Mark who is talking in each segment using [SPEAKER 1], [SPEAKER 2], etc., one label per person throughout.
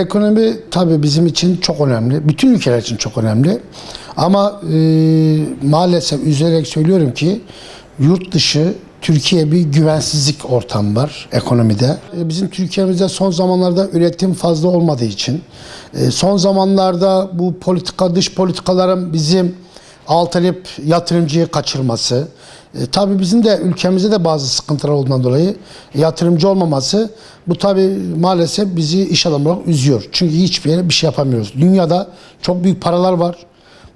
[SPEAKER 1] ekonomi tabii bizim için çok önemli. Bütün ülkeler için çok önemli. Ama e, maalesef üzülerek söylüyorum ki yurt dışı Türkiye bir güvensizlik ortamı var ekonomide. E, Bizim Türkiye'mizde son zamanlarda üretim fazla olmadığı için, e, son zamanlarda bu politika dış politikaların bizim altalayıp yatırımcıyı kaçırması, e, tabii bizim de ülkemizde de bazı sıkıntılar olduğundan dolayı yatırımcı olmaması bu tabii maalesef bizi iş adamı olarak üzüyor. Çünkü hiçbir yere bir şey yapamıyoruz. Dünyada çok büyük paralar var.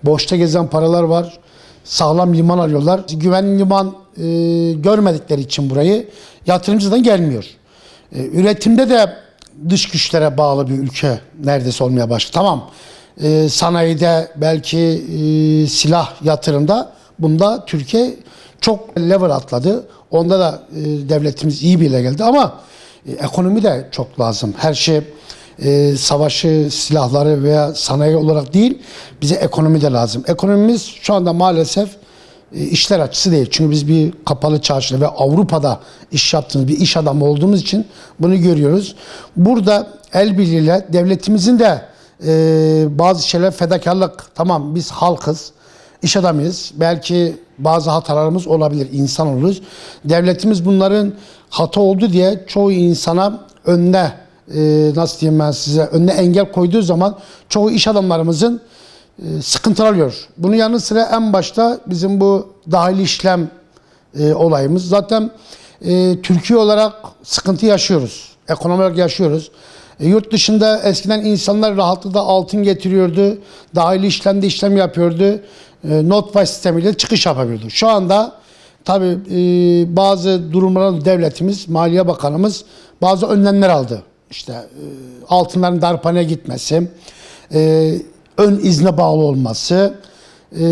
[SPEAKER 1] Boşta gezen paralar var. Sağlam liman arıyorlar. Güvenli liman e, görmedikleri için burayı yatırımcıdan gelmiyor. E, üretimde de dış güçlere bağlı bir ülke neredeyse olmaya başladı. Tamam. E, sanayide belki e, silah yatırımda bunda Türkiye çok level atladı. Onda da e, devletimiz iyi bir yere geldi ama e, ekonomi de çok lazım. Her şey e, savaşı, silahları veya sanayi olarak değil, bize ekonomi de lazım. Ekonomimiz şu anda maalesef e, işler açısı değil. Çünkü biz bir kapalı çarşıda ve Avrupa'da iş yaptığımız bir iş adamı olduğumuz için bunu görüyoruz. Burada el birliğiyle devletimizin de e, bazı şeyler fedakarlık. Tamam biz halkız, iş adamıyız. Belki bazı hatalarımız olabilir, insan oluruz. Devletimiz bunların hata oldu diye çoğu insana önüne e, nasıl diyeyim ben size önüne engel koyduğu zaman çoğu iş adamlarımızın e, sıkıntılar alıyor. Bunun yanı sıra en başta bizim bu dahili işlem e, olayımız. Zaten Türkiye olarak sıkıntı yaşıyoruz. Ekonomi olarak yaşıyoruz. E, yurt dışında eskiden insanlar rahatlıkla altın getiriyordu. Dahili işlemde işlem yapıyordu. E, notpay sistemiyle çıkış yapabiliyordu. Şu anda tabi e, bazı durumlarda devletimiz, Maliye Bakanımız bazı önlemler aldı. İşte e, altınların darphaneye gitmesi, e, ön izne bağlı olması, e,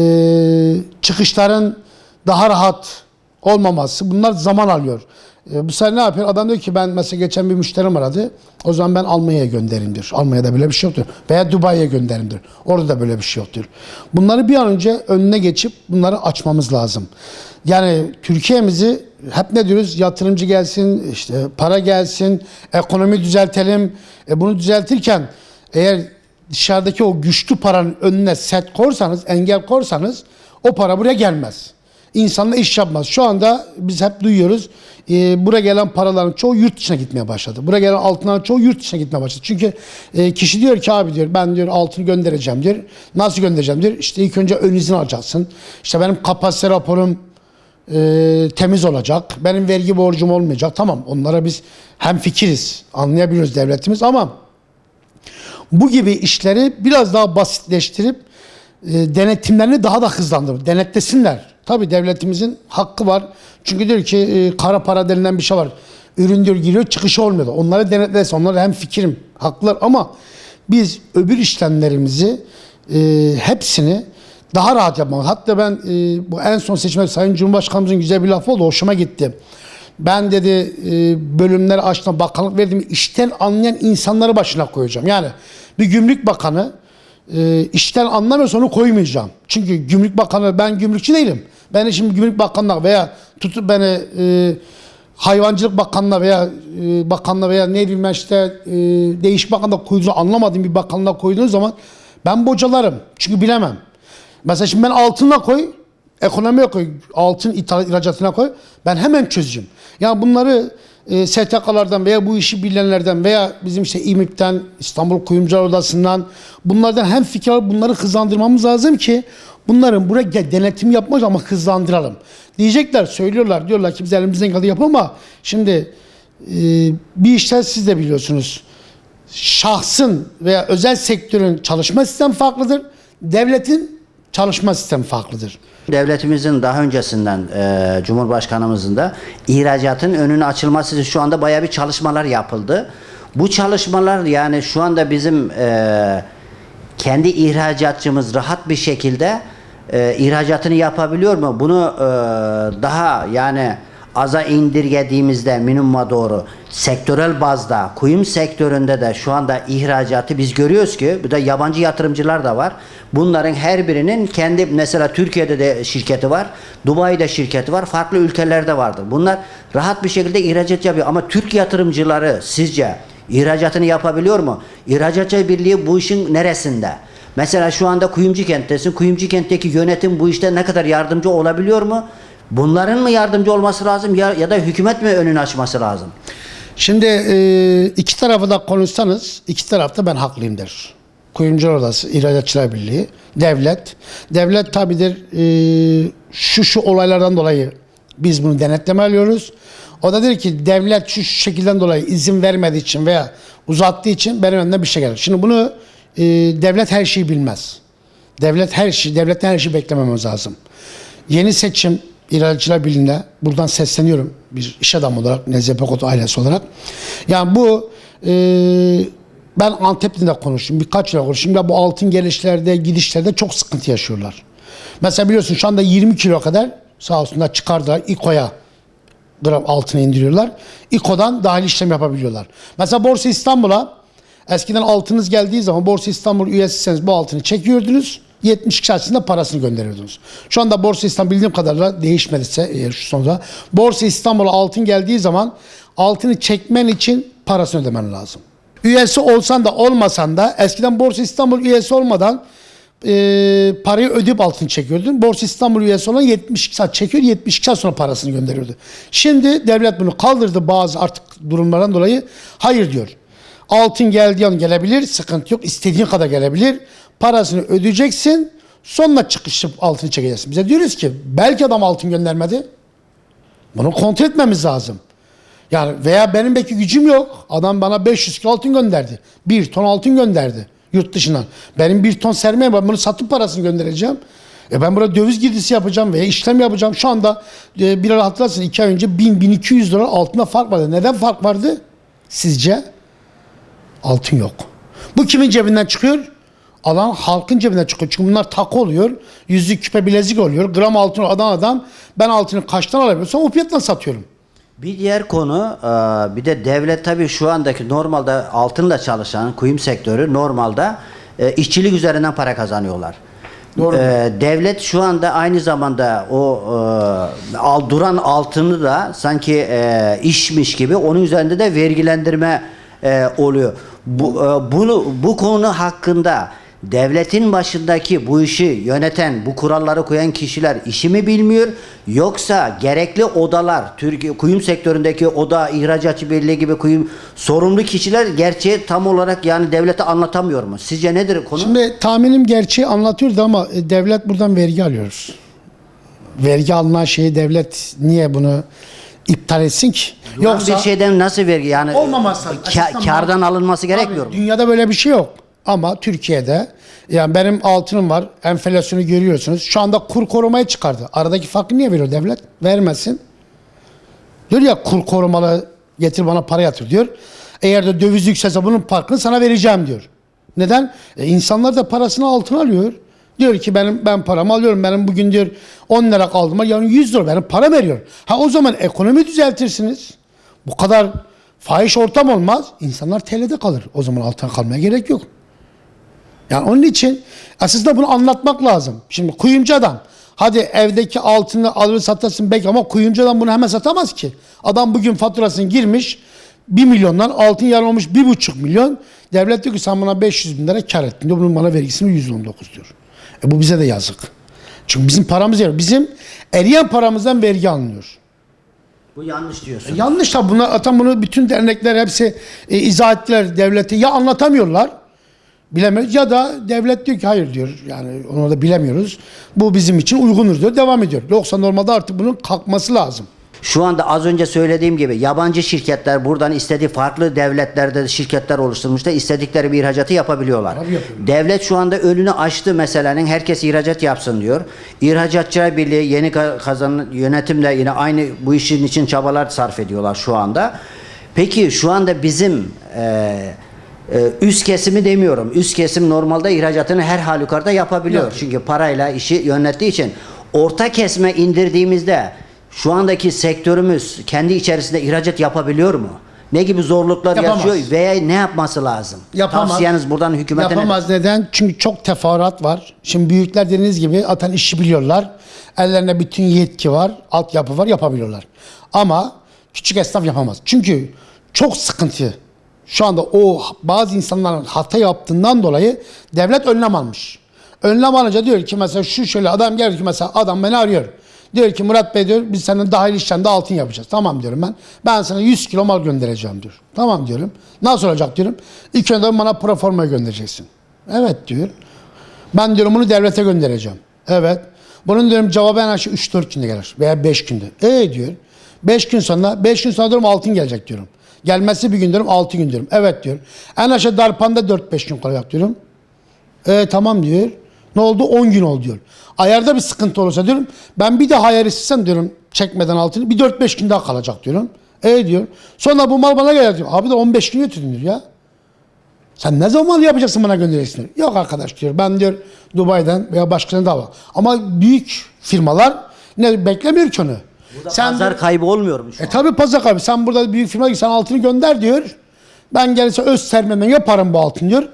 [SPEAKER 1] çıkışların daha rahat olmaması bunlar zaman alıyor. E, bu sefer ne yapıyor? Adam diyor ki ben mesela geçen bir müşterim aradı. O zaman ben Almanya'ya gönderim diyor. Almanya'da böyle bir şey yoktur. Veya Dubai'ye gönderim diyor. Orada da böyle bir şey yoktur. Bunları bir an önce önüne geçip bunları açmamız lazım. Yani Türkiye'mizi hep ne diyoruz? Yatırımcı gelsin, işte para gelsin, ekonomi düzeltelim. E bunu düzeltirken eğer dışarıdaki o güçlü paranın önüne set korsanız, engel korsanız o para buraya gelmez. İnsanla iş yapmaz. Şu anda biz hep duyuyoruz. E, buraya gelen paraların çoğu yurt dışına gitmeye başladı. Buraya gelen altınların çoğu yurt dışına gitmeye başladı. Çünkü e, kişi diyor ki abi diyor ben diyor altını göndereceğim diyor. Nasıl göndereceğim diyor. İşte ilk önce ön izin alacaksın. İşte benim kapasite raporum e, temiz olacak. Benim vergi borcum olmayacak. Tamam onlara biz hem fikiriz. Anlayabiliyoruz devletimiz ama bu gibi işleri biraz daha basitleştirip e, denetimlerini daha da hızlandırır. Denetlesinler. Tabii devletimizin hakkı var. Çünkü diyor ki e, kara para denilen bir şey var. Ürün diyor giriyor çıkışı olmuyor. Onları denetlesin. Onlar hem fikrim haklılar ama biz öbür işlemlerimizi e, hepsini daha rahat yapmak. Hatta ben bu en son seçimde Sayın Cumhurbaşkanımızın güzel bir lafı oldu. Hoşuma gitti. Ben dedi e, açtım, bakanlık verdim. işten anlayan insanları başına koyacağım. Yani bir gümrük bakanı e, işten anlamıyorsa onu koymayacağım. Çünkü gümrük bakanı ben gümrükçü değilim. Beni şimdi gümrük bakanlığı veya tutup beni e, hayvancılık bakanlığı veya e, bakanlığı veya ne bileyim ben işte e, değişik bakanlığa koyduğunu anlamadığım bir bakanlığa koyduğunuz zaman ben bocalarım. Çünkü bilemem. Mesela şimdi ben altınla koy, ekonomiye koy, altın ithal ihracatına koy. Ben hemen çözeceğim. Yani bunları e, STK'lardan veya bu işi bilenlerden veya bizim işte İMİP'ten, İstanbul Kuyumcular Odası'ndan bunlardan hem fikir bunları hızlandırmamız lazım ki bunların buraya denetim yapmaz ama hızlandıralım. Diyecekler, söylüyorlar, diyorlar ki biz elimizden geldiği yapalım ama şimdi e, bir işler siz de biliyorsunuz. Şahsın veya özel sektörün çalışma sistemi farklıdır. Devletin çalışma sistemi farklıdır.
[SPEAKER 2] Devletimizin daha öncesinden e, Cumhurbaşkanımızın da ihracatın önünün açılması için şu anda bayağı bir çalışmalar yapıldı. Bu çalışmalar yani şu anda bizim e, kendi ihracatçımız rahat bir şekilde e, ihracatını yapabiliyor mu? Bunu e, daha yani aza indirgediğimizde minimuma doğru sektörel bazda kuyum sektöründe de şu anda ihracatı biz görüyoruz ki bu da yabancı yatırımcılar da var. Bunların her birinin kendi mesela Türkiye'de de şirketi var. Dubai'de şirketi var. Farklı ülkelerde vardır. Bunlar rahat bir şekilde ihracat yapıyor ama Türk yatırımcıları sizce İhracatını yapabiliyor mu? İhracatçı Birliği bu işin neresinde? Mesela şu anda Kuyumcu kenttesin. Kuyumcu kentteki yönetim bu işte ne kadar yardımcı olabiliyor mu? Bunların mı yardımcı olması lazım ya, ya da hükümet mi önünü açması lazım?
[SPEAKER 1] Şimdi iki tarafı da konuşsanız iki tarafta ben haklıyım der. Kuyumcular Odası, İhracatçılar Birliği, devlet. Devlet tabidir e, şu şu olaylardan dolayı biz bunu denetleme alıyoruz. O da der ki devlet şu, şu şekilden dolayı izin vermediği için veya uzattığı için benim önümden bir şey gelir. Şimdi bunu e, devlet her şeyi bilmez. Devlet her şey, devletten her şeyi beklememiz lazım. Yeni seçim İhracatçılar Birliği'ne buradan sesleniyorum bir iş adamı olarak Nezih Pekot ailesi olarak. Yani bu e, ben Antep'te de konuştum. Birkaç yıl konuştum. Ya bu altın gelişlerde, gidişlerde çok sıkıntı yaşıyorlar. Mesela biliyorsun şu anda 20 kilo kadar sağ olsunlar çıkardılar İKO'ya gram altına indiriyorlar. İKO'dan dahil işlem yapabiliyorlar. Mesela Borsa İstanbul'a eskiden altınız geldiği zaman Borsa İstanbul üyesiyseniz bu altını çekiyordunuz. 72 saat içinde parasını gönderiyordunuz. Şu anda Borsa İstanbul bildiğim kadarıyla değişmediyse eğer şu sonunda Borsa İstanbul'a altın geldiği zaman altını çekmen için parasını ödemen lazım. Üyesi olsan da olmasan da eskiden Borsa İstanbul üyesi olmadan e, parayı ödeyip altın çekiyordun. Borsa İstanbul üyesi olan 72 saat çekiyor, 72 saat sonra parasını gönderiyordu. Şimdi devlet bunu kaldırdı bazı artık durumlardan dolayı. Hayır diyor. Altın geldiği an gelebilir, sıkıntı yok. İstediğin kadar gelebilir. Parasını ödeyeceksin. Sonra çıkışıp altını çekeceksin. Bize diyoruz ki belki adam altın göndermedi. Bunu kontrol etmemiz lazım. Yani veya benim belki gücüm yok. Adam bana 500 kilo altın gönderdi. Bir ton altın gönderdi yurt dışından. Benim bir ton sermaye var. Bunu satıp parasını göndereceğim. E ben burada döviz girdisi yapacağım veya işlem yapacağım. Şu anda e, bir ara hatırlarsın iki ay önce 1000-1200 dolar altında fark vardı. Neden fark vardı? Sizce? Altın yok. Bu kimin cebinden çıkıyor? Alan halkın cebinden çıkıyor. Çünkü bunlar takı oluyor. Yüzük, küpe, bilezik oluyor. Gram altın adan adam ben altını kaçtan alabiliyorsam o fiyatla satıyorum.
[SPEAKER 2] Bir diğer konu e, bir de devlet tabii şu andaki normalde altınla çalışan kuyum sektörü normalde e, işçilik üzerinden para kazanıyorlar.
[SPEAKER 1] Doğru.
[SPEAKER 2] E, devlet şu anda aynı zamanda o e, al, duran altını da sanki e, işmiş gibi onun üzerinde de vergilendirme e, oluyor. Bu e, bunu bu konu hakkında devletin başındaki bu işi yöneten, bu kuralları koyan kişiler işi mi bilmiyor yoksa gerekli odalar, Türkiye kuyum sektöründeki oda, ihracatçı birliği gibi kuyum sorumlu kişiler gerçeği tam olarak yani devlete anlatamıyor mu? Sizce nedir konu?
[SPEAKER 1] Şimdi tahminim gerçeği anlatıyordu ama e, devlet buradan vergi alıyoruz. Vergi alınan şeyi devlet niye bunu iptal etsin ki?
[SPEAKER 2] Yoksa bir şeyden nasıl vergi yani
[SPEAKER 1] Olmaması lazım.
[SPEAKER 2] ka- kardan alınması gerekmiyor
[SPEAKER 1] Abi,
[SPEAKER 2] mu?
[SPEAKER 1] Dünyada böyle bir şey yok. Ama Türkiye'de yani benim altınım var. Enflasyonu görüyorsunuz. Şu anda kur korumayı çıkardı. Aradaki farkı niye veriyor devlet? Vermesin. Diyor ya kur korumalı getir bana para yatır diyor. Eğer de döviz yükselse bunun farkını sana vereceğim diyor. Neden? E, insanlar da parasını altın alıyor. Diyor ki benim ben paramı alıyorum. Benim bugün diyor 10 lira kaldım. Yani 100 lira benim para veriyor. Ha o zaman ekonomi düzeltirsiniz. Bu kadar fahiş ortam olmaz. İnsanlar TL'de kalır. O zaman altına kalmaya gerek yok. Yani onun için aslında bunu anlatmak lazım. Şimdi kuyumcu adam hadi evdeki altını alır satasın belki ama kuyumcu adam bunu hemen satamaz ki. Adam bugün faturasını girmiş 1 milyondan altın yarın olmuş 1,5 milyon. Devlet diyor ki sen buna 500 bin lira kar ettin diyor. Bunun bana vergisini 119 diyor. E bu bize de yazık. Çünkü bizim paramız yok. Bizim eriyen paramızdan vergi alınıyor.
[SPEAKER 2] Bu yanlış diyorsun.
[SPEAKER 1] Yanlış tabi bunlar zaten bunu bütün dernekler hepsi e, izah ettiler devlete. Ya anlatamıyorlar bilemiyoruz ya da devlet diyor ki hayır diyor. Yani onu da bilemiyoruz. Bu bizim için uygundur diyor. Devam ediyor. Yoksa normalde artık bunun kalkması lazım.
[SPEAKER 2] Şu anda az önce söylediğim gibi yabancı şirketler buradan istediği farklı devletlerde de şirketler oluşturmuş da istedikleri bir ihracatı yapabiliyorlar. Devlet şu anda önünü açtı meselenin herkes ihracat yapsın diyor. İhracatçılar Birliği yeni ka- kazanan yönetim de yine aynı bu işin için çabalar sarf ediyorlar şu anda. Peki şu anda bizim eee ee, üst kesimi demiyorum. Üst kesim normalde ihracatını her halükarda yapabiliyor.
[SPEAKER 1] Yapıyor.
[SPEAKER 2] Çünkü parayla işi yönettiği için. Orta kesme indirdiğimizde şu andaki sektörümüz kendi içerisinde ihracat yapabiliyor mu? Ne gibi zorluklar
[SPEAKER 1] Yapamaz.
[SPEAKER 2] yaşıyor veya ne yapması lazım?
[SPEAKER 1] Yapamaz.
[SPEAKER 2] Tavsiyeniz buradan hükümete ne?
[SPEAKER 1] Yapamaz neden? Çünkü çok teferruat var. Şimdi büyükler dediğiniz gibi atan işi biliyorlar. Ellerinde bütün yetki var, altyapı var, yapabiliyorlar. Ama küçük esnaf yapamaz. Çünkü çok sıkıntı. Şu anda o bazı insanların hata yaptığından dolayı devlet önlem almış. Önlem alınca diyor ki mesela şu şöyle adam geldi ki mesela adam beni arıyor. Diyor ki Murat Bey diyor biz senin dahil işlemde altın yapacağız. Tamam diyorum ben. Ben sana 100 kilo mal göndereceğim diyor. Tamam diyorum. Nasıl olacak diyorum. İlk önce bana proforma göndereceksin. Evet diyor. Ben diyorum bunu devlete göndereceğim. Evet. Bunun diyorum cevabı en aşağı 3-4 günde gelir. Veya 5 günde. E diyor. 5 gün sonra, 5 gün sonra diyorum altın gelecek diyorum. Gelmesi bir gün diyorum 6 gün diyorum. Evet diyor. En aşağı darpanda 4-5 gün kalacak diyorum. E tamam diyor. Ne oldu? 10 gün oldu diyor. Ayarda bir sıkıntı olursa diyorum. Ben bir daha ayar istesem diyorum çekmeden altını bir 4-5 gün daha kalacak diyorum. E diyor. Sonra bu mal bana gelecek diyor. Abi de 15 gün götürdün diyor ya. Sen ne zaman yapacaksın bana göndereceksin? Yok arkadaş diyor. Ben diyor Dubai'den veya başka da var. Ama büyük firmalar ne beklemiyor ki onu.
[SPEAKER 2] Sen pazar kaybı olmuyor mu şu
[SPEAKER 1] E
[SPEAKER 2] an?
[SPEAKER 1] tabi pazar abi sen burada büyük firma sen altını gönder diyor. Ben gelirse öz sermemden yaparım bu altın diyor.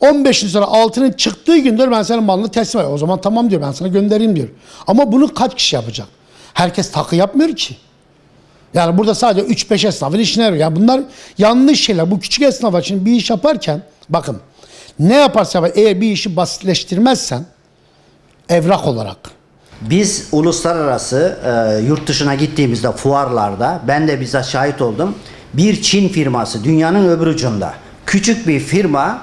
[SPEAKER 1] 15 gün sonra altının çıktığı gün diyor ben senin malını teslim ediyorum. O zaman tamam diyor ben sana göndereyim diyor. Ama bunu kaç kişi yapacak? Herkes takı yapmıyor ki. Yani burada sadece 3-5 esnafın işine yarıyor. Yani bunlar yanlış şeyler. Bu küçük esnaf için bir iş yaparken bakın ne yaparsa yap, eğer bir işi basitleştirmezsen evrak olarak
[SPEAKER 2] Biz uluslararası e, yurt dışına gittiğimizde fuarlarda ben de bizzat şahit oldum. Bir Çin firması dünyanın öbür ucunda. Küçük bir firma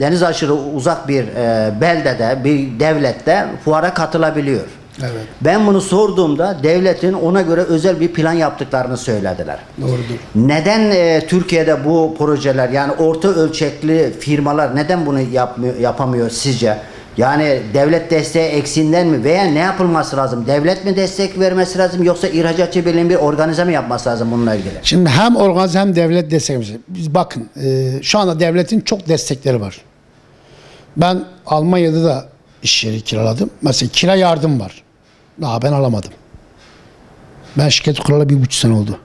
[SPEAKER 2] deniz aşırı uzak bir e, beldede, bir devlette fuara katılabiliyor.
[SPEAKER 1] Evet.
[SPEAKER 2] Ben bunu sorduğumda devletin ona göre özel bir plan yaptıklarını söylediler.
[SPEAKER 1] doğrudur.
[SPEAKER 2] Neden e, Türkiye'de bu projeler yani orta ölçekli firmalar neden bunu yapmıyor, yapamıyor sizce? Yani devlet desteği eksiğinden mi veya ne yapılması lazım? Devlet mi destek vermesi lazım yoksa ihracatçı birliğinin bir organize mi yapması lazım bununla ilgili?
[SPEAKER 1] Şimdi hem organize hem devlet destekimiz. Biz bakın e, şu anda devletin çok destekleri var. Ben Almanya'da da iş yeri kiraladım. Mesela kira yardım var. Daha ben alamadım. Ben şirket kuralı bir buçuk sene oldu.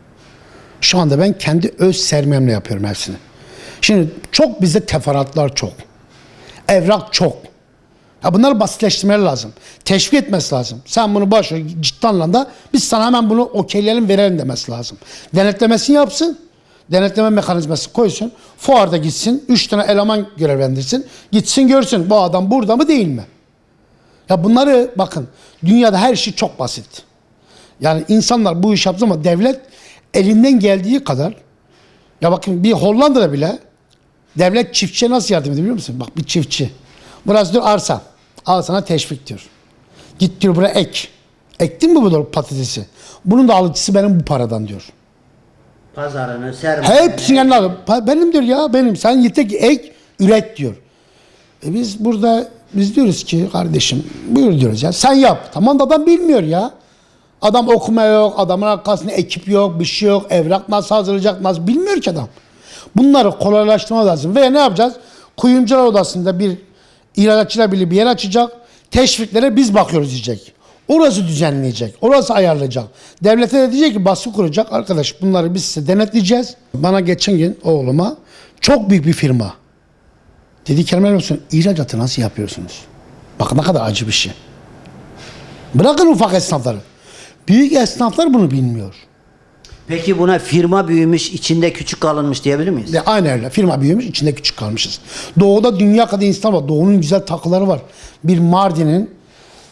[SPEAKER 1] Şu anda ben kendi öz sermayemle yapıyorum hepsini. Şimdi çok bizde teferruatlar çok. Evrak çok. Ya bunları basitleştirmeleri lazım. Teşvik etmesi lazım. Sen bunu başla ciddi anlamda biz sana hemen bunu okeyleyelim verelim demesi lazım. Denetlemesini yapsın. Denetleme mekanizması koysun. Fuarda gitsin. Üç tane eleman görevlendirsin. Gitsin görsün bu adam burada mı değil mi? Ya bunları bakın dünyada her şey çok basit. Yani insanlar bu iş yaptı ama devlet elinden geldiği kadar ya bakın bir Hollanda'da bile devlet çiftçiye nasıl yardım ediyor biliyor musun? Bak bir çiftçi. Burası diyor arsa. Al sana teşvik diyor. Git diyor buraya ek. Ektin mi bu patatesi? Bunun da alıcısı benim bu paradan diyor.
[SPEAKER 2] Pazarını, sermayeni.
[SPEAKER 1] Hepsini alıp "Pa- benim diyor ya benim. Sen yeter ki ek üret diyor. E biz burada biz diyoruz ki kardeşim buyur diyoruz ya sen yap. Tamam da adam bilmiyor ya. Adam okuma yok, adamın arkasında ekip yok, bir şey yok, evrak nasıl hazırlayacak, nasıl bilmiyor ki adam. Bunları kolaylaştırma lazım. Ve ne yapacağız? Kuyumcular odasında bir ihracatçılar birliği bir yer açacak. Teşviklere biz bakıyoruz diyecek. Orası düzenleyecek. Orası ayarlayacak. Devlete de diyecek ki baskı kuracak. Arkadaş bunları biz size denetleyeceğiz. Bana geçen gün oğluma çok büyük bir firma. Dedi kelimeler olsun. İhracatı nasıl yapıyorsunuz? Bak ne kadar acı bir şey. Bırakın ufak esnafları. Büyük esnaflar bunu bilmiyor.
[SPEAKER 2] Peki buna firma büyümüş, içinde küçük kalınmış diyebilir miyiz?
[SPEAKER 1] De aynı öyle. Firma büyümüş, içinde küçük kalmışız. Doğuda dünya kadar insan var. Doğunun güzel takıları var. Bir Mardin'in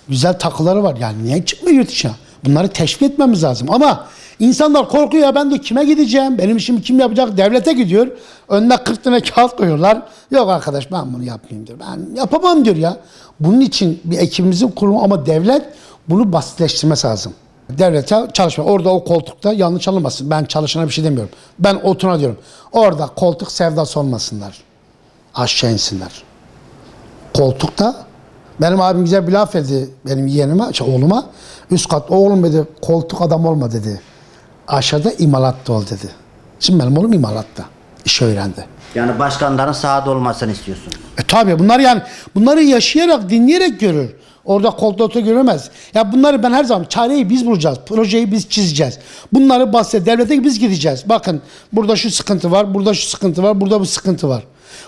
[SPEAKER 1] güzel takıları var. Yani niye çıkmıyor yurt dışına? Bunları teşvik etmemiz lazım. Ama insanlar korkuyor ya ben de kime gideceğim? Benim işimi kim yapacak? Devlete gidiyor. Önüne 40 tane kağıt koyuyorlar. Yok arkadaş ben bunu yapmayayım diyor. Ben yapamam diyor ya. Bunun için bir ekibimizin kurulu ama devlet bunu basitleştirmesi lazım. Devlete çalışma. Orada o koltukta yanlış anlamasın. Ben çalışana bir şey demiyorum. Ben oturana diyorum. Orada koltuk sevdası olmasınlar. Aşağı insinler. Koltukta benim abim güzel bir laf dedi benim yeğenime, şey, oğluma. Üst kat oğlum dedi koltuk adam olma dedi. Aşağıda imalatta ol dedi. Şimdi benim oğlum imalatta. İş öğrendi.
[SPEAKER 2] Yani başkanların sahada olmasını istiyorsun.
[SPEAKER 1] E tabi bunlar yani bunları yaşayarak dinleyerek görür. Orada otur göremez. Ya bunları ben her zaman çareyi biz bulacağız. Projeyi biz çizeceğiz. Bunları bahset. Devlete biz gideceğiz. Bakın burada şu sıkıntı var. Burada şu sıkıntı var. Burada bu sıkıntı var.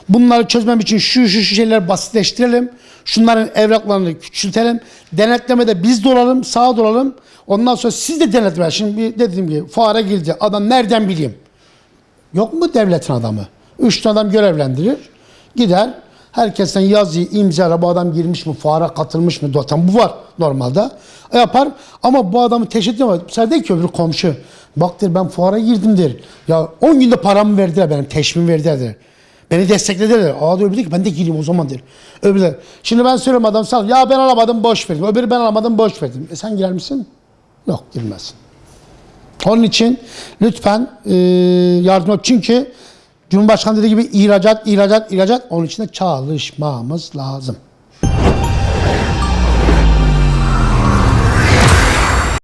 [SPEAKER 1] Bunları çözmem için şu şu şu şeyler basitleştirelim. Şunların evraklarını küçültelim. Denetlemede biz de olalım. Sağa dolalım. Ondan sonra siz de denetleme. Şimdi dediğim gibi fuara girdi. Adam nereden bileyim? Yok mu devletin adamı? Üç adam görevlendirir. Gider. Herkesten yazıyı, imzala bu adam girmiş mi, fuara katılmış mı? Zaten bu var normalde. E, Yapar ama bu adamı teşhis edemez. Mesela der ki öbür komşu. Bak der ben fuara girdim der. Ya 10 günde paramı verdiler benim, teşvim verdiler der. Beni desteklediler. Aa diyor öbürü ki ben de gireyim o zaman der. Öbürler. Şimdi ben söylüyorum adam sağ. Ya ben alamadım boş verdim. Öbürü ben alamadım boş verdim. E sen girer misin? Yok girmezsin. Onun için lütfen e, yardım et. Çünkü Cumhurbaşkanı dediği gibi ihracat, ihracat, ihracat. Onun için de çalışmamız lazım.